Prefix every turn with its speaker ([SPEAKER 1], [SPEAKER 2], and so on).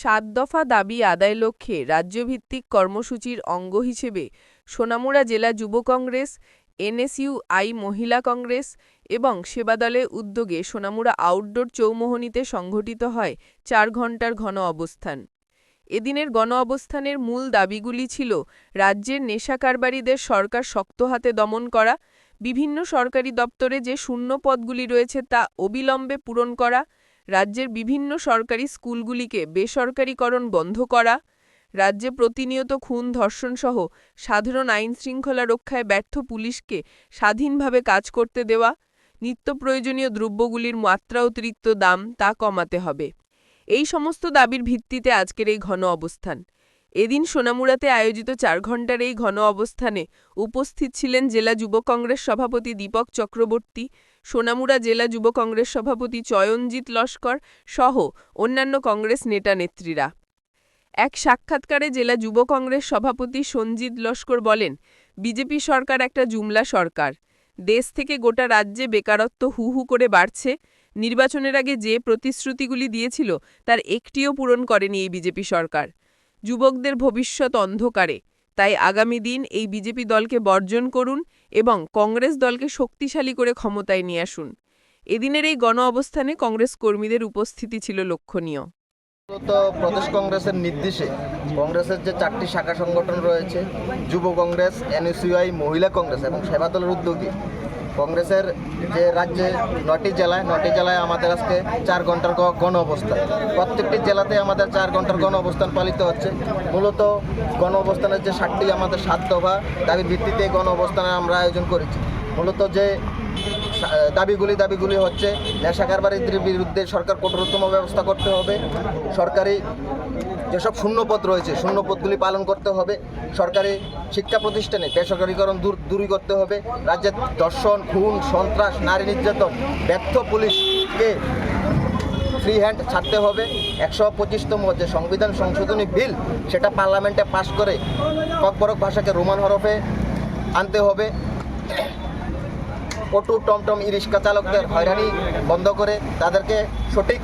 [SPEAKER 1] সাত দফা দাবি আদায় লক্ষ্যে রাজ্যভিত্তিক কর্মসূচির অঙ্গ হিসেবে সোনামুড়া জেলা যুব কংগ্রেস এনএসইউআই মহিলা কংগ্রেস এবং সেবাদলের উদ্যোগে সোনামুড়া আউটডোর চৌমোহনীতে সংঘটিত হয় চার ঘণ্টার ঘন অবস্থান। এদিনের গণ অবস্থানের মূল দাবিগুলি ছিল রাজ্যের নেশা কারবারিদের সরকার শক্ত হাতে দমন করা, বিভিন্ন সরকারি দপ্তরে যে শূন্য পদগুলি রয়েছে তা অবিলম্বে পূরণ করা রাজ্যের বিভিন্ন সরকারি স্কুলগুলিকে বেসরকারীকরণ বন্ধ করা, রাজ্যে প্রতিনিয়ত খুন, ধর্ষণসহ সাধারণ আইন শৃঙ্খলা রক্ষায় ব্যর্থ পুলিশকে স্বাধীনভাবে কাজ করতে দেওয়া, নিত্য প্রয়োজনীয় দ্রব্যগুলির মাত্রা অতিরিক্ত দাম তা কমাতে হবে। এই সমস্ত দাবির ভিত্তিতে আজকের এই ঘন অবস্থান। এদিন সোনামুড়াতে আয়োজিত চার ঘণ্টার এই ঘন অবস্থানে উপস্থিত ছিলেন জেলা যুব কংগ্রেস সভাপতি দীপক চক্রবর্তী সোনামুড়া জেলা যুব কংগ্রেস সভাপতি চয়নজিৎ লস্কর সহ অন্যান্য কংগ্রেস নেতা নেত্রীরা। এক সাক্ষাৎকারে জেলা যুব কংগ্রেস সভাপতি সঞ্জিত লস্কর বলেন, বিজেপি সরকার একটা জুমলা সরকার। দেশ থেকে গোটা রাজ্যে বেকারত্ব হু হু করে বাড়ছে। নির্বাচনের আগে যে প্রতিশ্রুতিগুলি দিয়েছিল, তার একটিও পূরণ করেনি এই বিজেপি সরকার। যুবকদের ভবিষ্যৎ অন্ধকারে। তাই আগামী দিন এই বিজেপি দলকে বর্জন করুন এবং কংগ্রেস দলকে শক্তিশালী করে ক্ষমতায় নিয়ে আসুন। এদিনের এই গণ অবস্থানে কংগ্রেস কর্মীদের উপস্থিতি ছিল লক্ষণীয়।
[SPEAKER 2] মূলত প্রদেশ কংগ্রেসের নির্দেশে কংগ্রেসের যে চারটি শাখা সংগঠন রয়েছে, যুব কংগ্রেস এনএসইউআই মহিলা কংগ্রেস এবং সেবা দলের উদ্যোগী কংগ্রেসের যে রাজ্যে নটি জেলায় নটি জেলায় আমাদের আজকে চার ঘণ্টার গণ অবস্থান। প্রত্যেকটি জেলাতে আমাদের চার ঘণ্টার গণ অবস্থান পালিত হচ্ছে। মূলত গণ অবস্থানের যে সাতটি আমাদের সাত দফা দাবির ভিত্তিতে গণ অবস্থানের আমরা আয়োজন করেছি। মূলত যে দাবিগুলি দাবিগুলি হচ্ছে নেশা কারবারিদের বিরুদ্ধে সরকার কঠোরতম ব্যবস্থা করতে হবে। সরকারি যেসব শূন্যপদ রয়েছে, শূন্যপদগুলি পালন করতে হবে। সরকারি শিক্ষা প্রতিষ্ঠানে বেসরকারীকরণ দূর, দূরী করতে হবে। রাজ্যের দর্শন খুন, সন্ত্রাস, নারী নির্যাতন, ব্যর্থ পুলিশকে ফ্রি হ্যান্ড ছাড়তে হবে। একশো পঁচিশতম যে সংবিধান সংশোধনী বিল, সেটা পার্লামেন্টে পাশ করে ককবরক ভাষাকে রোমান হরফে আনতে হবে। অটো টমটম ই রিক্সা চালকদের হয়রানি বন্ধ করে তাদেরকে সঠিক